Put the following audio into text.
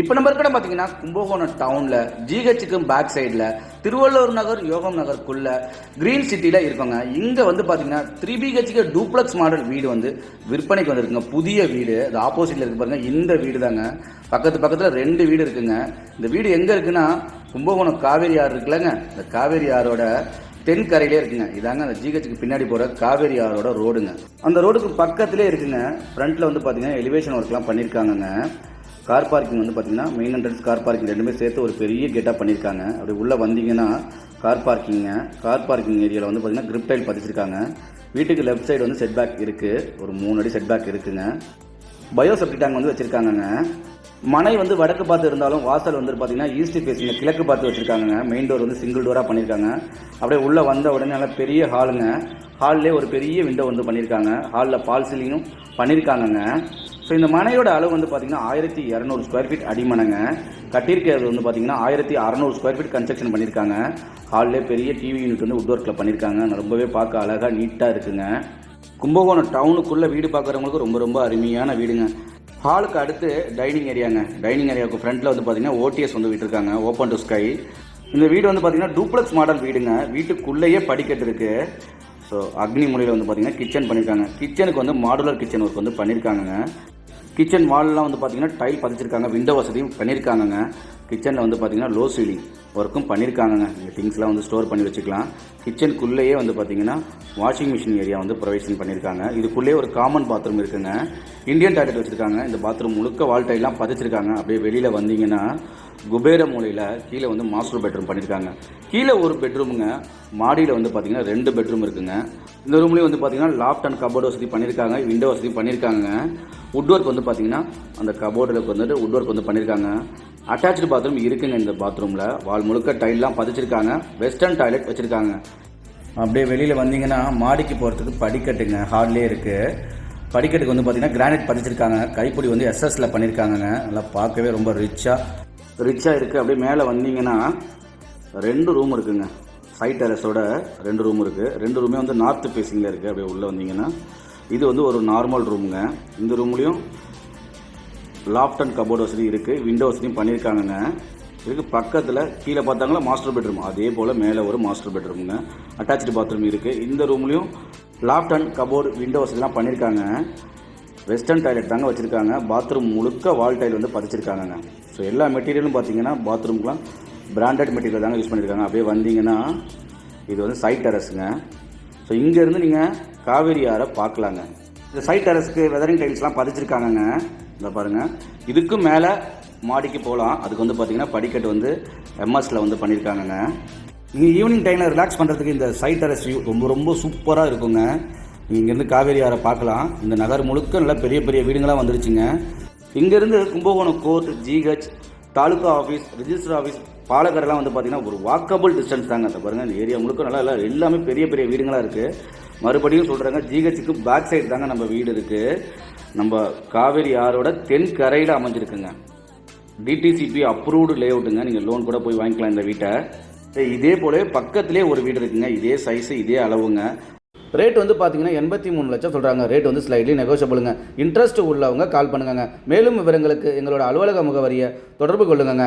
இப்போ நம்ம இருக்கிற பார்த்தீங்கன்னா கும்பகோணம் டவுனில் ஜிஹெச்சுக்கும் பேக் சைடில் திருவள்ளூர் நகர் யோகம் நகருக்குள்ள கிரீன் சிட்டியில் இருக்கோங்க இங்கே வந்து பார்த்தீங்கன்னா த்ரீ பிஹெச்க்கு டூப்ளக்ஸ் மாடல் வீடு வந்து விற்பனைக்கு வந்திருக்குங்க. புதிய வீடு அது ஆப்போசிட்டில் இருக்கு பாருங்க. இந்த வீடு தாங்க பக்கத்து பக்கத்தில் ரெண்டு வீடு இருக்குங்க. இந்த வீடு எங்கே இருக்குன்னா கும்பகோணம் காவேரி ஆறு இருக்குல்லங்க. இந்த காவேரி ஆறோட தென்கரையிலே இருக்குங்க. இதாங்க அந்த ஜிஹெச்சுக்கு பின்னாடி போகிற காவேரி ஆறோட ரோடுங்க அந்த ரோடுக்கு பக்கத்திலே இருக்குங்க. ஃப்ரண்ட்டில் வந்து பார்த்தீங்கன்னா எலிவேஷன் ஒர்க்லாம் பண்ணியிருக்காங்கங்க கார் பார்க்கிங் வந்து பார்த்தீங்கன்னா மெயின் என்ட்ரன்ஸ் கார் பார்க்கிங் ரெண்டுமே சேர்த்து ஒரு பெரிய கேட்டாக பண்ணியிருக்காங்க. அப்படி உள்ளே வந்தீங்கன்னா கார் பார்க்கிங்க கார் பார்க்கிங் ஏரியாவில் வந்து பார்த்தீங்கன்னா கிரிப் டைல் பதிச்சிருக்காங்க. வீட்டுக்கு லெஃப்ட் சைடு வந்து செட் பேக் இருக்குது ஒரு மூணு அடி செட் பேக் இருக்குதுங்க பயோ செப்டி டேங்க் வந்து வச்சுருக்காங்கங்க. மனை வந்து வடக்கு பார்த்து இருந்தாலும் வாசல் வந்து பார்த்தீங்கன்னா ஈஸ்ட் ஃபேஸிங்க கிழக்கு பார்த்து வச்சுருக்காங்க மெயின் டோர் வந்து சிங்கிள் டோராக பண்ணியிருக்காங்க. அப்படியே உள்ளே வந்த உடனே நல்லா பெரிய ஹாலுங்க ஹால்லே ஒரு பெரிய விண்டோ வந்து பண்ணியிருக்காங்க. ஹாலில் பால் சீலிங்கும் பண்ணியிருக்காங்கங்க. ஸோ இந்த மனையோட அளவு வந்து பார்த்தீங்கன்னா ஆயிரத்தி இரநூறு ஸ்கொயர் ஃபீட் அடிமனைங்க. கட்டியிருக்கிறது வந்து பார்த்தீங்கன்னா ஆயிரத்தி அறநூறு ஸ்கொயர் ஃபீட் கன்ஸ்ட்ரக்ஷன் பண்ணியிருக்காங்க. ஹால்லே பெரிய டிவி யூனிட் வந்து உட் ஒர்க்கில் பண்ணியிருக்காங்க. ரொம்பவே பார்க்க அழகாக நீட்டாக இருக்குங்க. கும்பகோணம் டவுனுக்குள்ளே வீடு பார்க்குறவங்களுக்கு ரொம்ப ரொம்ப அருமையான வீடுங்க. ஹாலுக்கு அடுத்து டைனிங் ஏரியாங்க டைனிங் ஏரியாவுக்கு ஃப்ரண்ட்டில் வந்து பார்த்தீங்கன்னா ஓடிஎஸ் வந்து விட்டுருக்காங்க. ஓப்பன் டு ஸ்கை இந்த வீடு வந்து பார்த்தீங்கன்னா டூப்ளக்ஸ் மாடல் வீடுங்க. வீட்டுக்குள்ளேயே படிக்கட்டு இருக்குது ஸோ அக்னி மூலையில் வந்து பார்த்தீங்கன்னா கிச்சன் பண்ணியிருக்காங்க. கிச்சனுக்கு வந்து மாடுலர் கிச்சன் ஒர்க் வந்து பண்ணியிருக்காங்கங்க. கிச்சன் வால்லாம் வந்து பார்த்தீங்கன்னா டைல் பதிச்சிருக்காங்க விண்டோ வசதியும் பண்ணியிருக்காங்கங்க கிச்சனில் வந்து பார்த்தீங்கன்னா லோ சீலிங் ஒர்க்கும் பண்ணியிருக்காங்கங்க நீங்கள் திங்ஸ்லாம் வந்து ஸ்டோர் பண்ணி வச்சுக்கலாம். கிச்சனுக்குள்ளேயே வந்து பார்த்தீங்கன்னா வாஷிங் மிஷின் ஏரியா வந்து ப்ரொவைஷன் பண்ணியிருக்காங்க இதுக்குள்ளேயே ஒரு காமன் பாத்ரூம் இருக்குங்க. இந்தியன் டாய்லெட் வச்சுருக்காங்க. இந்த பாத்ரூம் முழுக்க வால் பதிச்சிருக்காங்க. அப்படியே வெளியில் வந்தீங்கன்னா குபேர மூலையில் கீழே வந்து மாஸ்டர் பெட்ரூம் பண்ணியிருக்காங்க கீழே ஒரு பெட்ரூமுங்க மாடியில் வந்து பார்த்தீங்கன்னா ரெண்டு பெட்ரூம் இருக்குங்க. இந்த ரூம்லேயும் வந்து பார்த்தீங்கன்னா லாஃப்ட் அண்ட் கபோர்டு வசதி பண்ணியிருக்காங்க விண்டோ வசதி பண்ணியிருக்காங்க வுட் ஒர்க் வந்து பார்த்தீங்கன்னா அந்த கபோர்டில் வந்துட்டு வுட் ஒர்க் வந்து பண்ணியிருக்காங்க அட்டாச்சு பாத்ரூம் இருக்குங்க இந்த பாத்ரூமில் வால் முழுக்க டைல்லாம் பதிச்சிருக்காங்க. வெஸ்டர்ன் டாய்லெட் வச்சுருக்காங்க. அப்படியே வெளியில் வந்தீங்கன்னா மாடிக்கு போகிறதுக்கு படிக்கட்டுங்க. ஹால்லே இருக்குது படிக்கட்டுக்கு வந்து பார்த்தீங்கன்னா கிரானைட் பதிச்சிருக்காங்க. கைப்பிடி வந்து எஸ்எஸ்ல பண்ணியிருக்காங்கங்க நல்லா பார்க்கவே ரொம்ப ரிச்சாக ரிச்சாக இருக்குது அப்படியே மேலே வந்தீங்கன்னா ரெண்டு ரூம் இருக்குங்க. சைட் டெரஸோட ரெண்டு ரூம் இருக்குது ரெண்டு ரூமே வந்து நார்த் ஃபேஸிங்கில் இருக்குது அப்படியே உள்ளே வந்தீங்கன்னா இது வந்து ஒரு நார்மல் ரூமுங்க இந்த ரூம்லேயும் லாஃப்ட் அண்ட் கபோர்டு வசதி இருக்குது விண்டோ வசதியும் பண்ணியிருக்காங்கங்க இதுக்கு பக்கத்தில் கீழே பார்த்தாங்களா மாஸ்டர் பெட்ரூம் அதே போல் மேலே ஒரு மாஸ்டர் பெட்ரூமுங்க அட்டாச்சு பாத்ரூம் இருக்குது இந்த ரூம்லேயும் லாஃப்ட் அண்ட் கபோர்டு விண்டோ வசதிலாம் பண்ணியிருக்காங்க வெஸ்டர்ன் டாய்லெட் தாங்க வச்சுருக்காங்க. பாத்ரூம் முழுக்க வால் டைல் வந்து பதிச்சிருக்காங்கங்க. ஸோ எல்லா மெட்டீரியலும் பார்த்தீங்கன்னா பாத்ரூம்க்குலாம் பிராண்டட் மெட்டீரியல் தாங்க யூஸ் பண்ணியிருக்காங்க அப்படியே வந்தீங்கன்னா இது வந்து சைட் டெரஸுங்க ஸோ இங்கேருந்து நீங்கள் காவேரி ஆறை பார்க்கலாங்க. இந்த சைட் டெரஸ்க்கு வெதரிங் டைல்ஸ்லாம் பதிச்சிருக்காங்கங்க. இந்த பாருங்கள் இதுக்கும் மேலே மாடிக்கு போகலாம். அதுக்கு வந்து பார்த்தீங்கன்னா படிக்கட்டு வந்து எம்எஸில் வந்து பண்ணியிருக்காங்கங்க நீங்கள் ஈவினிங் டைமில் ரிலாக்ஸ் பண்ணுறதுக்கு இந்த சைட் டெரஸ் வியூ ரொம்ப ரொம்ப சூப்பராக இருக்குங்க. நீங்கள் இங்கேருந்து காவேரி ஆறை பார்க்கலாம். இந்த நகர் முழுக்க நல்லா பெரிய பெரிய வீடுங்களாக வந்துருச்சுங்க. இங்கேருந்து Kumbakonam court GH taluka office register office பாலக்கரெல்லாம் வந்து பார்த்தீங்கன்னா ஒரு வாக்கபிள் டிஸ்டன்ஸ் தாங்க. அந்த பாருங்கள் இந்த ஏரியா முழுக்க நல்லா எல்லாம் எல்லாமே பெரிய பெரிய வீடுங்களாக இருக்குது மறுபடியும் சொல்கிறாங்க ஜிஹெச்சுக்கு பேக் சைடு தாங்க நம்ம வீடு இருக்குது நம்ம காவேரி ஆறோட தென்கரையில் அமைஞ்சிருக்குங்க. டிடிசிபி அப்ரூவ்டு லே அவுட்டுங்க நீங்கள் லோன் கூட போய் வாங்கிக்கலாம் இந்த வீட்டை. இதே போலவே பக்கத்திலே ஒரு வீடு இருக்குங்க. இதே சைஸு இதே அளவுங்க. ரேட் வந்து பார்த்தீங்கன்னா எண்பத்தி மூணு லட்சம் சொல்கிறாங்க ரேட் வந்து ஸ்லைட்லி நெகோஷியபிளுங்க இன்ட்ரெஸ்ட் உள்ளவங்க கால் பண்ணுங்க மேலும் விவரங்களுக்கு எங்களோட அலுவலக முகவரியை தொடர்பு கொள்ளுங்க